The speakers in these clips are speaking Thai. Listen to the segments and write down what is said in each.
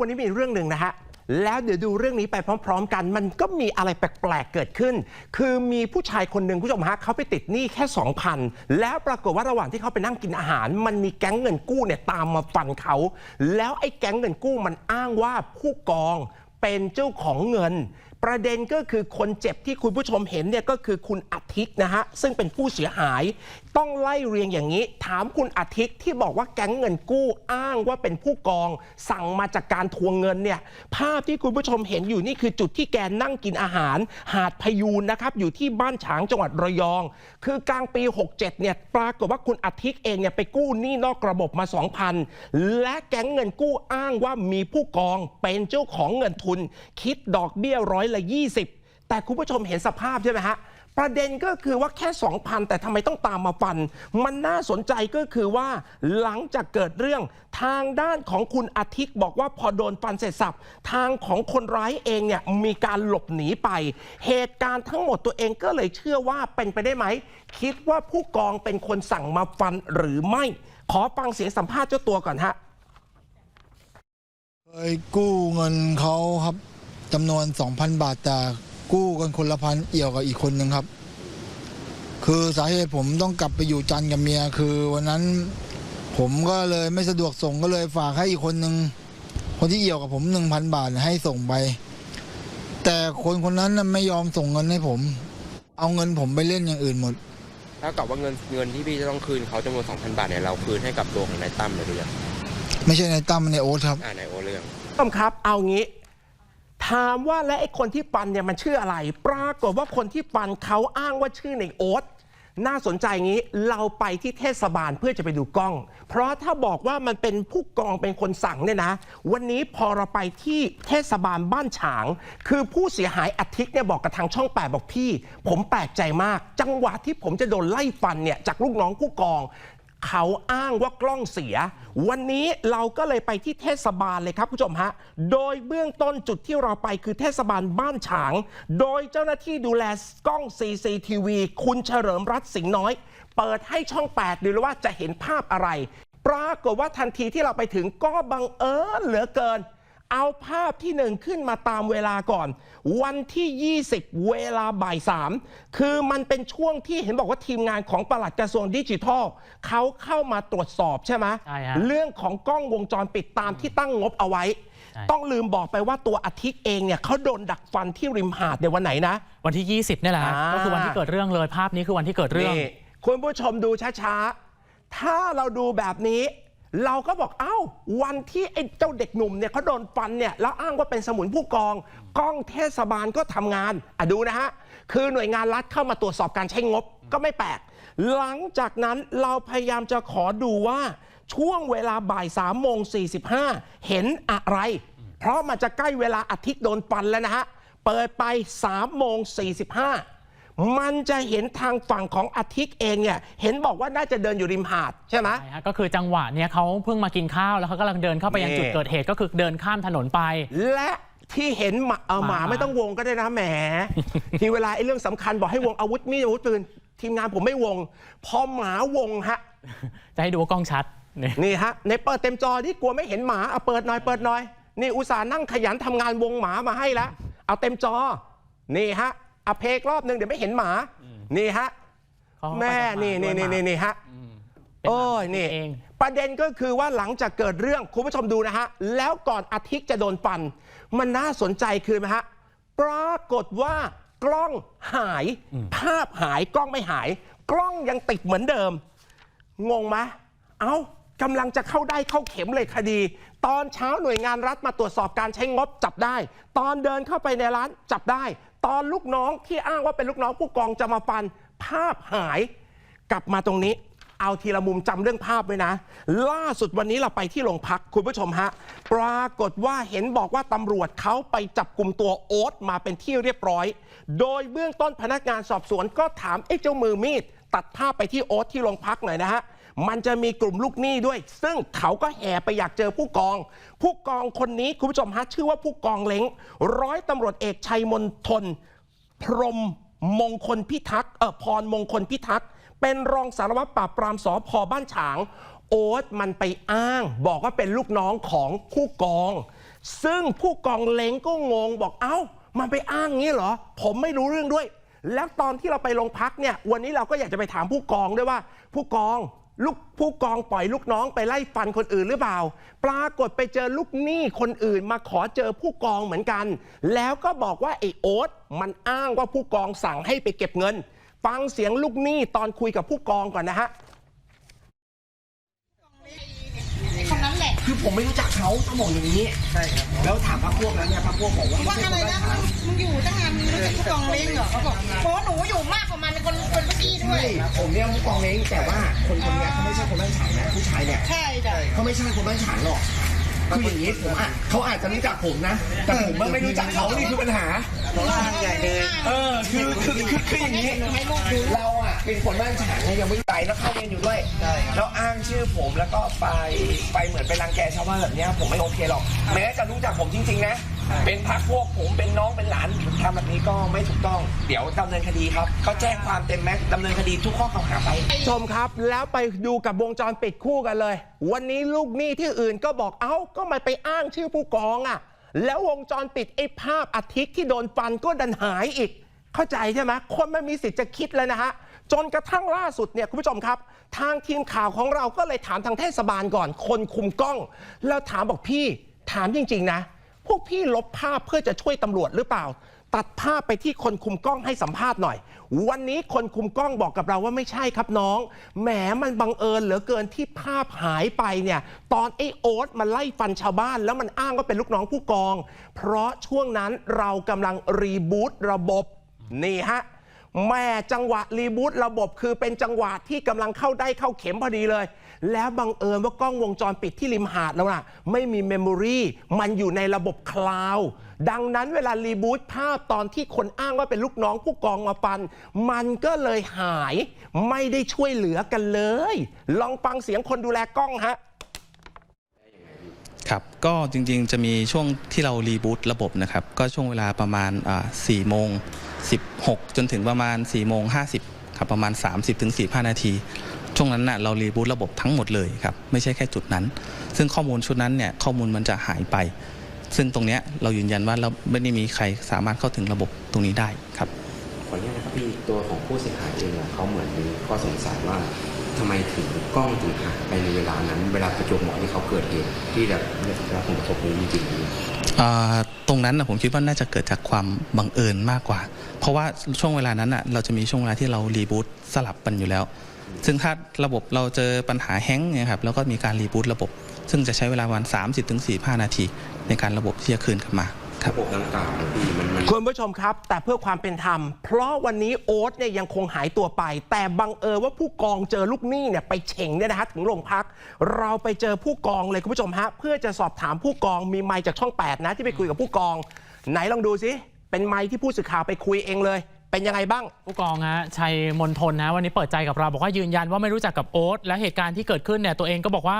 วันนี้มีเรื่องหนึ่งนะฮะ แล้วเดี๋ยวดูเรื่องนี้ไปพร้อม ๆ กัน มันก็มีอะไรแปลกๆเกิดขึ้น คือมีผู้ชายคนหนึ่งผู้ชมฮะเขาไปติดหนี้แค่ 2,000 แล้วปรากฏว่าระหว่างที่เขาไปนั่งกินอาหาร มันมีแก๊งเงินกู้เนี่ยตามมาฟันเขา แล้วไอ้แก๊งเงินกู้มันอ้างว่าผู้กองเป็นเจ้าของเงิน ประเด็นก็คือคนเจ็บที่คุณผู้ชมเห็นเนี่ยก็คือคุณอาทิตย์นะฮะ ซึ่งเป็นผู้เสียหาย ต้องไล่เรียงอย่างนี้ ถามคุณอาทิตย์ที่บอกว่าแก๊งเงินกู้อ้างว่าเป็นผู้กอง สั่งมาจากการทวงเงินเนี่ยภาพที่คุณผู้ชมเห็นอยู่นี่คือจุดที่แกนั่งกินอาหาร หาดพยูนนะครับอยู่ที่บ้านฉางจังหวัดระยอง คือกลางปี 67เนี่ยปรากฏว่าคุณอาทิตย์เองเนี่ยไปกู้หนี้นอกระบบมา 2,000 และแก๊งเงินกู้อ้างว่ามีผู้กองเป็นเจ้าของเงินทุน คิดดอกเบี้ยร้อยละ 20 แต่คุณผู้ชมเห็นสภาพใช่ไหมฮะ ประเด็นก็คือว่าแค่ 2,000 แต่ทำไมต้องตามมาฟัน มันน่าสนใจก็คือว่าหลังจากเกิดเรื่องทางด้านของคุณอาทิตย์บอกว่าพอโดนฟันเสร็จสับทางของคนร้ายเองเนี่ยมีการหลบหนีไป เหตุการณ์ทั้งหมดตัวเองก็เลยเชื่อว่าเป็นไปได้ไหม คิดว่าผู้กองเป็นคนสั่งมาฟันหรือไม่ ขอฟังเสียงสัมภาษณ์เจ้าตัวก่อนฮะเคยกู้เงินเขาครับจำนวน 2,000 บาทแต่ กู้กันคนละพันเอี่ยวกับอีกคนหนึ่งครับ คือสาเหตุผมต้องกลับไปอยู่จันทร์กับเมีย คือวันนั้นผมก็เลยไม่สะดวกส่งก็เลยฝากให้อีกคนหนึ่งคนที่เอี่ยวกับผม1,000บาทให้ส่งไป แต่คนคนนั้นน่ะไม่ยอมส่งเงินให้ผม เอาเงินผมไปเล่นอย่างอื่นหมดเท่ากับว่าเงินเงินที่พี่จะต้องคืนเขาจำนวน2,000บาทเนี่ยเราคืนให้กับตัวของนายตั้มเลยหรือยังไม่ใช่ในตั้มในโอ๊ตครับอ่านายโอเรื่องผู้ชมครับ เอางี้ ถามว่าและไอ้คนที่ฟันเนี่ยมันชื่ออะไร ปรากฏว่าคนที่ฟันเขาอ้างว่าชื่อในโอ๊ตน่าสนใจงี้เราไปที่เทศบาลเพื่อจะไปดูกล้อง เพราะถ้าบอกว่ามันเป็นผู้กองเป็นคนสั่งเนี่ยนะ วันนี้พอเราไปที่เทศบาลบ้านฉาง คือผู้เสียหายอาทิตย์เนี่ยบอกกับทางช่องแปดบอกพี่ ผมแปลกใจมาก จังหวะที่ผมจะโดนไล่ฟันเนี่ยจากลูกน้องผู้กอง เขาอ้างว่ากล้องเสีย วันนี้เราก็เลยไปที่เทศบาลเลยครับคุณผู้ชมฮะ โดยเบื้องต้นจุดที่เราไปคือเทศบาลบ้านฉาง โดยเจ้าหน้าที่ดูแลกล้อง CCTV คุณเฉลิมรัตน์สิงห์น้อย เปิดให้ช่อง 8 ดูเลยว่าจะเห็นภาพอะไร ปรากฏว่าทันทีที่เราไปถึงก็บังเอิญเหลือเกิน เอาภาพที่หนึ่งขึ้นมาตามเวลาก่อน วันที่ 20 เวลาบ่ายสามคือมันเป็นช่วงที่เห็นบอกว่าทีมงานของปลัดกระทรวงดิจิทัลเขาเข้ามาตรวจสอบใช่ไหมใช่ฮะ เรื่องของกล้องวงจรปิดตามที่ตั้งงบเอาไว้ ใช่ ต้องลืมบอกไปว่าตัวอาทิตย์เองเนี่ยเขาโดนดักฟันที่ริมหาดในวันไหนนะ วันที่ 20เนี่ยแหละฮะอ่า ก็คือวันที่เกิดเรื่องเลยภาพนี้คือวันที่เกิดเรื่อง นี่คุณผู้ชมดูช้า ๆ ถ้าเราดูแบบนี้ เราก็บอกเอ้า วันที่ไอ้เจ้าเด็กหนุ่มเนี่ยเขาโดนฟันเนี่ยแล้วอ้างว่าเป็นสมุนผู้กองกล้องเทศบาลก็ทำงานอะดูนะฮะ คือหน่วยงานรัฐเข้ามาตรวจสอบการใช้งบก็ไม่แปลก หลังจากนั้นเราพยายามจะขอดูว่าช่วงเวลาบ่าย3ามโมง45เห็นอะไร เพราะมันจะใกล้เวลาอาทิตย์โดนฟันแล้วนะฮะ เปิดไป3ามโมง45 มันจะเห็นทางฝั่งของอาทิตย์เองเนี่ยเห็นบอกว่าน่าจะเดินอยู่ริมหาดใช่ไหม ใช่ฮะก็คือจังหวะเนี้ยเขาเพิ่งมากินข้าวแล้วเขากำลังเดินเข้าไปยังนี่จุดเกิดเหตุก็คือเดินข้ามถนนไป และที่เห็นหมาเอาหมาหมา ไม่ต้องวงก็ได้นะแหม ที่เวลาไอ้เรื่องสำคัญบอกให้วงอาวุธมีดอาวุธปืนทีมงานผมไม่วง พอหมาวงฮะ จะให้ดูว่ากล้องชัดนี่นี่ฮะในเปิดเต็มจอที่กลัวไม่เห็นหมาเอาเปิดหน่อยเปิดหน่อย นี่อุตส่าห์นั่งขยันทำงานวงหมามาให้แล้วเอาเต็มจอ นี่ฮะเอาเพลงรอบหนึ่งเดี๋ยวไม่เห็นหมา นี่ฮะ เขาเข้าไปแม่กับหานี่นี่ด้วยนี่หมา นี่นี่ฮะเป็นหมาโอ้ยนี่ เอง ประเด็นก็คือว่าหลังจากเกิดเรื่อง คุณผู้ชมดูนะฮะ แล้วก่อนอาทิตย์จะโดนฟัน มันน่าสนใจคือไหมฮะ ปรากฏว่ากล้องหาย ภาพหายกล้องไม่หาย กล้องยังติดเหมือนเดิม งงไหมเอ้ากำลังจะเข้าได้เข้าเข็มเลยคดี ตอนเช้าหน่วยงานรัฐมาตรวจสอบการใช้งบจับได้ ตอนเดินเข้าไปในร้านจับได้ ตอนลูกน้องที่อ้างว่าเป็นลูกน้องผู้กองจะมาฟัน ภาพหายกลับมาตรงนี้ เอาทีละมุมจำเรื่องภาพไว้นะ ล่าสุดวันนี้เราไปที่โรงพักคุณผู้ชมฮะ ปรากฏว่าเห็นบอกว่าตำรวจเขาไปจับกลุ่มตัวโอ๊ตมาเป็นที่เรียบร้อย โดยเบื้องต้นพนักงานสอบสวนก็ถามไอ้เจ้ามือมีดตัดภาพไปที่โอ๊ตที่โรงพักหน่อยนะฮะ มันจะมีกลุ่มลูกหนี้ด้วย ซึ่งเขาก็แห่ไปอยากเจอผู้กอง ผู้กองคนนี้คุณผู้ชมฮะชื่อว่าผู้กองเล้งร้อยตำรวจเอกชัยมนทน พรมมงคลพิทักษ์เออพรมงคลพิทักษ์เป็นรองสารวัตรปราบปรามสอพอบ้านฉาง โอ๊ตมันไปอ้าง บอกว่าเป็นลูกน้องของผู้กอง ซึ่งผู้กองเล้งก็งงบอกเอ้า มันไปอ้างงี้เหรอ ผมไม่รู้เรื่องด้วย แล้วตอนที่เราไปโรงพักเนี่ย วันนี้เราก็อยากจะไปถามผู้กองด้วยว่า ผู้กอง ลูกผู้กองปล่อยลูกน้องไปไล่ฟันคนอื่นหรือเปล่า ปรากฏไปเจอลูกหนี้คนอื่นมาขอเจอผู้กองเหมือนกัน แล้วก็บอกว่าไอ้โอ๊ตมันอ้างว่าผู้กองสั่งให้ไปเก็บเงิน ฟังเสียงลูกหนี้ตอนคุยกับผู้กองก่อนนะฮะคนนั้นแหละ คือผมไม่รู้จักเขาต้องบอกอย่างนี้ใช่ครับแล้วถามพักพวกนั้นเนี่ยพักพวกบอกว่าว่าอะไรนะมึงมึงอยู่ตั้งนานมึงรู้จักผู้กองเล้งเหรอเขาบอกโอ้หนูอยู่มากกว่ามันเป็นคนคนเมื่อกี้ด้วย ใช่ผมเนี่ยผู้กองเล้งแต่ว่าคนคนเนี้ยเขาไม่ใช่คนบ้านฉางนะผู้ชายเนี่ยใช่จ้ะเขาไม่ใช่คนบ้านฉางหรอกคืออย่างนี้ผมอะเขาอาจจะรู้จักผมนะ แต่ผมว่าไม่รู้จักเขานี่คือปัญหา ใหญ่เลย เออ คือคือคือคืออย่างนี้ เราอะ เป็นคนบ้านฉางเนี่ยยังไม่ไปแล้วเข้าเรียนอยู่ด้วยแล้วอ้างชื่อผมแล้วก็ไปไปเหมือนไปรังแกชาวบ้านแบบเนี้ยผมไม่โอเคหรอก แม้จะรู้จักผมจริงๆนะเป็นพักพวกผมเป็นน้องเป็นหลานทำแบบนี้ก็ไม่ถูกต้อง เดี๋ยวดำเนินคดีครับ ก็แจ้งความเต็มแม็กซ์ดำเนินคดีทุกข้อกล่าวหาไป ชมครับแล้วไปดูกับวงจรปิดคู่กันเลย วันนี้ลูกหนี้ที่อื่นก็บอกเอ้าก็มาไปอ้างชื่อผู้กองอะ่ะ แล้ววงจรปิดไอ้ภาพอาทิตย์ที่โดนฟันก็ดันหายอีก เข้าใจใช่ไหมคนมันมีสิทธิ์จะคิดเลยนะฮะ จนกระทั่งล่าสุดเนี่ยคุณผู้ชมครับ ทางทีมข่าวของเราก็เลยถามทางเทศบาลก่อน คนคุมกล้อง แล้วถามบอกพี่ถามจริง ๆ นะ พวกพี่ลบภาพเพื่อจะช่วยตำรวจหรือเปล่า ตัดภาพไปที่คนคุมกล้องให้สัมภาษณ์หน่อย วันนี้คนคุมกล้องบอกกับเราว่าไม่ใช่ครับน้องแหมมันบังเอิญเหลือเกินที่ภาพหายไปเนี่ย ตอนไอ้โอ๊ตมันไล่ฟันชาวบ้าน แล้วมันอ้างว่าเป็นลูกน้องผู้กอง เพราะช่วงนั้นเรากำลังรีบูตระบบนี่ฮะ แม่จังหวะรีบูตระบบคือเป็นจังหวะที่กำลังเข้าได้เข้าเข็มพอดีเลย แล้วบังเอิญว่ากล้องวงจรปิดที่ริมหาดแล้วนะไม่มีเมมโมรีมันอยู่ในระบบคลาวด์ดังนั้นเวลารีบูตภาพตอนที่คนอ้างว่าเป็นลูกน้องผู้กองมาฟัน มันก็เลยหาย ไม่ได้ช่วยเหลือกันเลย ลองฟังเสียงคนดูแลกล้องฮะ ครับ ก็จริงๆ จะมีช่วงที่เรารีบูตระบบนะครับ ก็ช่วงเวลาประมาณ4โมง 16 จนถึงประมาณ4โมง50ครับประมาณ 30ถึง45 นาที ช่วงนั้นน่ะเรารีบูตระบบทั้งหมดเลยครับ ไม่ใช่แค่จุดนั้น ซึ่งข้อมูลชุดนั้นเนี่ยข้อมูลมันจะหายไป ซึ่งตรงเนี้ยเรายืนยันว่าเราไม่ได้มีใครสามารถเข้าถึงระบบตรงนี้ได้ครับ ออนุญาตนะครับพี่ตัวของผู้เสียหายเองเขาเหมือนมีข้อสงสัยว่าทำไมถึงกล้องถึงหายไปในเวลานั้น เวลาประจวบเหมาะที่เขาเกิดเหตุที่แบบได้รับผลกระทบนี้จริงๆอ่ตรงนั้นนะผมคิดว่าน่าจะเกิดจากความบังเอิญมากกว่า เพราะว่าช่วงเวลานั้นอะเราจะมีช่วงเวลาที่เรารีบูตสลับกันอยู่แล้ว ซึ่งถ้าระบบเราเจอปัญหาแฮงก์เนี่ยครับแล้วก็มีการรีบูตระบบ ซึ่งจะใช้เวลาประมาณ30-45ถึง45 นาที ในการระบบที่จะคืนกลับมา รับระบบดังกล่าวเนี่ยพี่มันมัน คุณผู้ชมครับ แต่เพื่อความเป็นธรรม เพราะวันนี้โอ๊ตเนี่ยยังคงหายตัวไป แต่บังเอิญว่าผู้กองเจอลูกหนี้เนี่ยไปเฉ่งเนี่ยนะฮะถึงโรงพัก เราไปเจอผู้กองเลยคุณผู้ชมฮะเพื่อจะสอบถามผู้กองมีไมค์จากช่อง 8 นะที่ไปคุยกับผู้กอง ไหนลองดูสิเป็นไมค์ที่ผู้สื่อข่าวไปคุยเองเลย เป็นยังไงบ้าง ผู้กองฮะชัยมนทนนะวันนี้เปิดใจกับเราบอกว่ายืนยันว่าไม่รู้จักกับโอ๊ตและเหตุการณ์ที่เกิดขึ้นเนี่ยตัวเองก็บอกว่า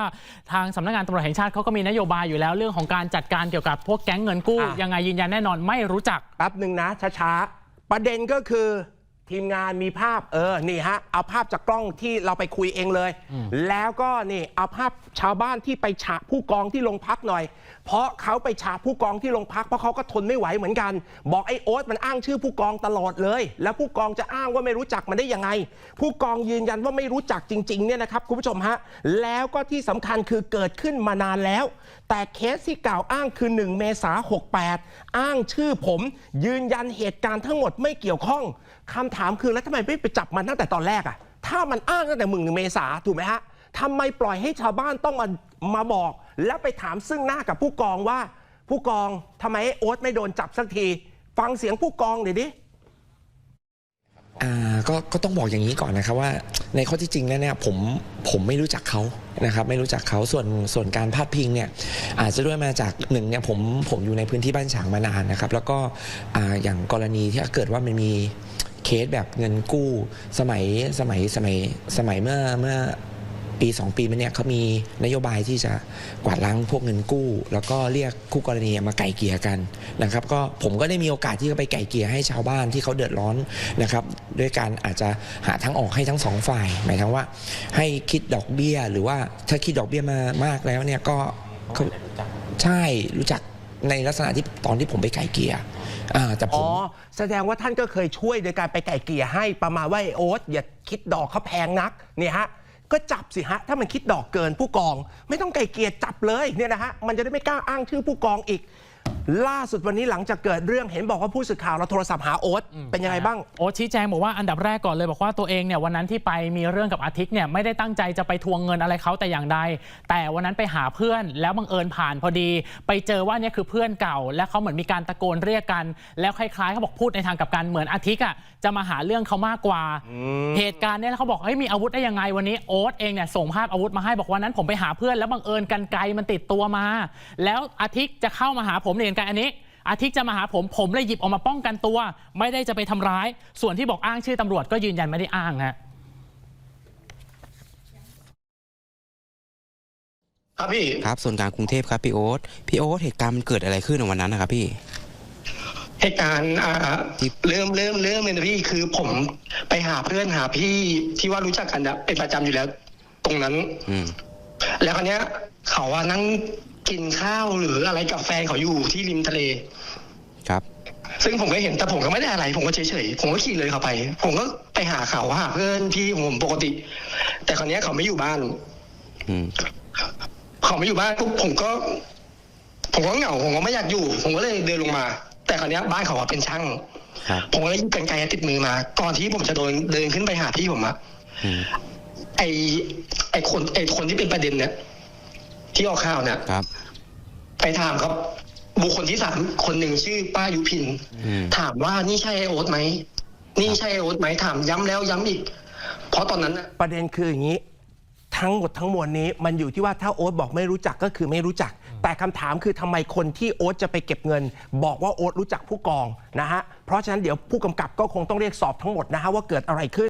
ทางสำนักงานตำรวจแห่งชาติเขาก็มีนโยบายอยู่แล้วเรื่องของการจัดการเกี่ยวกับพวกแก๊งเงินกู้ อะ ยังไงยืนยันแน่นอนไม่รู้จัก แป๊บหนึ่งนะช้าๆ ประเด็นก็คือ ทีมงานมีภาพเออนี่ฮะเอาภาพจากกล้องที่เราไปคุยเองเลย แล้วก็นี่เอาภาพชาวบ้านที่ไปฉะผู้กองที่โรงพักหน่อย เพราะเขาไปฉะผู้กองที่โรงพักเพราะเขาก็ทนไม่ไหวเหมือนกัน บอกไอ้โอ๊ตมันอ้างชื่อผู้กองตลอดเลย แล้วผู้กองจะอ้างว่าไม่รู้จักมันได้ยังไง ผู้กองยืนยันว่าไม่รู้จักจริงๆเนี่ยนะครับคุณผู้ชมฮะแล้วก็ที่สำคัญคือเกิดขึ้นมานานแล้ว แต่เคสที่กล่าวอ้างคือ 1 เมษา68 อ้างชื่อผม ยืนยันเหตุการณ์ทั้งหมดไม่เกี่ยวข้อง คำถามคือแล้วทำไมไม่ไปจับมันตั้งแต่ตอนแรกอะถ้ามันอ้างตั้งแต่มึงหนึ่งเมษาถูกไหมฮะทำไมปล่อยให้ชาวบ้านต้องมามาบอก แล้วไปถามซึ่งหน้ากับผู้กองว่า ผู้กองทำไมโอ๊ตไม่โดนจับสักที ฟังเสียงผู้กองหน่อยดิอ่าก็ก็ต้องบอกอย่างนี้ก่อนนะครับว่า ในข้อที่จริงแล้วเนี่ยผมผมไม่รู้จักเขานะครับ ไม่รู้จักเขาส่วนส่วนการพาดพิงเนี่ยอาจจะด้วยมาจากหนึ่งเนี่ยผมผมอยู่ในพื้นที่บ้านฉางมานานนะครับ แล้วก็อ่าอย่างกรณีที่เกิดว่ามันมี เคสแบบเงินกู้สมัยสมัยสมัยสมัยเมื่อเมื่อปี 2 ปีมาเนี่ยเขามีนโยบายที่จะกวาดล้างพวกเงินกู้ แล้วก็เรียกคู่กรณีมาไก่เกี่ยกันนะครับก็ผมก็ได้มีโอกาสที่จะไปไก่เกี่ยให้ชาวบ้านที่เขาเดือดร้อนนะครับด้วยการอาจจะหาทางออกให้ทั้งสองฝ่าย หมายถึงว่าให้คิดดอกเบี้ย หรือว่าถ้าคิดดอกเบี้ยมามากแล้วเนี่ยก็ใช่รู้จัก ในลักษณะที่ตอนที่ผมไปไก่เกลี่ยอ่าแต่ผอ๋อแสดงว่าท่านก็เคยช่วยโดยการไปไก่เกลี่ยให้ประมาณว่าไอ้โอ๊ตอย่าคิดดอกเขาแพงนักเนี่ยฮะก็จับสิฮะถ้ามันคิดดอกเกินผู้กอง ไม่ต้องไก่เกลี่ยจับเลยเนี่ยนะฮะมันจะได้ไม่กล้าอ้างชื่อผู้กองอีก ล่าสุดวันนี้หลังจากเกิดเรื่องเห็นบอกว่าผู้สื่อข่าวเราโทรศัพท์หาโอ๊ตเป็นยังไงบ้าง โอ๊ตชี้แจงบอกว่าอันดับแรกก่อนเลยบอกว่าตัวเองเนี่ยวันนั้นที่ไปมีเรื่องกับอาทิตย์เนี่ยไม่ได้ตั้งใจจะไปทวงเงินอะไรเขาแต่อย่างใด แต่วันนั้นไปหาเพื่อนแล้วบังเอิญผ่านพอดี ไปเจอว่าเนี่ยคือเพื่อนเก่า และเขาเหมือนมีการตะโกนเรียกกัน แล้วคล้ายๆเขาบอกพูดในทางกลับกันเหมือนอาทิตย์อะจะมาหาเรื่องเขามากกว่า เหตุการณ์เนี่ยแล้วเขาบอกเฮ้ยมีอาวุธได้ยังไงวันนี้โอ๊ตเองเนี่ยส่งภาพอาวุธมาให้บอกวันนั้นผมไปหาเพื่อนแล้วบังเอิญกันไกลมันติดตัวมา แล้วอาทิตย์จะเข้ามาหาผมเนี่ยกันไกลอันนี้ อาทิตย์จะมาหาผมผมเลยหยิบออกมาป้องกันตัว ไม่ได้จะไปทำร้าย ส่วนที่บอกอ้างชื่อตำรวจก็ยืนยันไม่ได้อ้างฮะครับพี่ครับส่วนกลางกรุงเทพครับพี่โอ๊ตพี่โอ๊ตเหตุการณ์มันเกิดอะไรขึ้นในวันนั้นนะครับพี่เหตุการณ์อ่าที่เริ่มเริ่มเริ่มเลยนะพี่คือผมไปหาเพื่อนหาพี่ที่ว่ารู้จักกันนะเป็นประจำอยู่แล้ว ตรงนั้นอืมแล้วคราวเนี้ย เขาว่านั่ง กินข้าวหรืออะไรกับแฟนเขาอยู่ที่ริมทะเล ครับ ซึ่งผมก็เห็นแต่ผมก็ไม่ได้อะไร ผมก็เฉยๆผมก็ขี่เลยเขาไป ผมก็ไปหาเขาหาเพื่อนพี่ผมปกติ แต่คราวเนี้ยเขาไม่อยู่บ้านอืมเขาไม่อยู่บ้านปุ๊บผมก็ ผมก็เหงาผมก็ไม่อยากอยู่ ผมก็เลยเดินลงมา แต่คราวเนี้ยบ้านเขาอะเป็นช่างครับผมก็เลยหยิบกันไกลติดมือมา ก่อนที่ผมจะโดนเดินขึ้นไปหาพี่ผมอะอืมไอไอคนไอคนที่เป็นประเด็นเนี่ยที่ออกข่าวเนี่ยครับ ไปถามครับ บุคคลที่สามคนหนึ่งชื่อป้ายุพินอืมถามว่านี่ใช่ไอโอ๊ตไหมนี่ใช่ไอโอ๊ตไหมถามย้ำแล้วย้ำอีก เพราะตอนนั้นน่ะประเด็นคืออย่างนี้ ทั้งหมดทั้งมวลนี้มันอยู่ที่ว่าถ้าโอ๊ตบอกไม่รู้จักก็คือไม่รู้จัก แต่คำถามคือทำไมคนที่โอ๊ตจะไปเก็บเงิน บอกว่าโอ๊ตรู้จักผู้กองนะฮะเพราะฉะนั้นเดี๋ยวผู้กำกับก็คงต้องเรียกสอบทั้งหมดนะฮะว่าเกิดอะไรขึ้น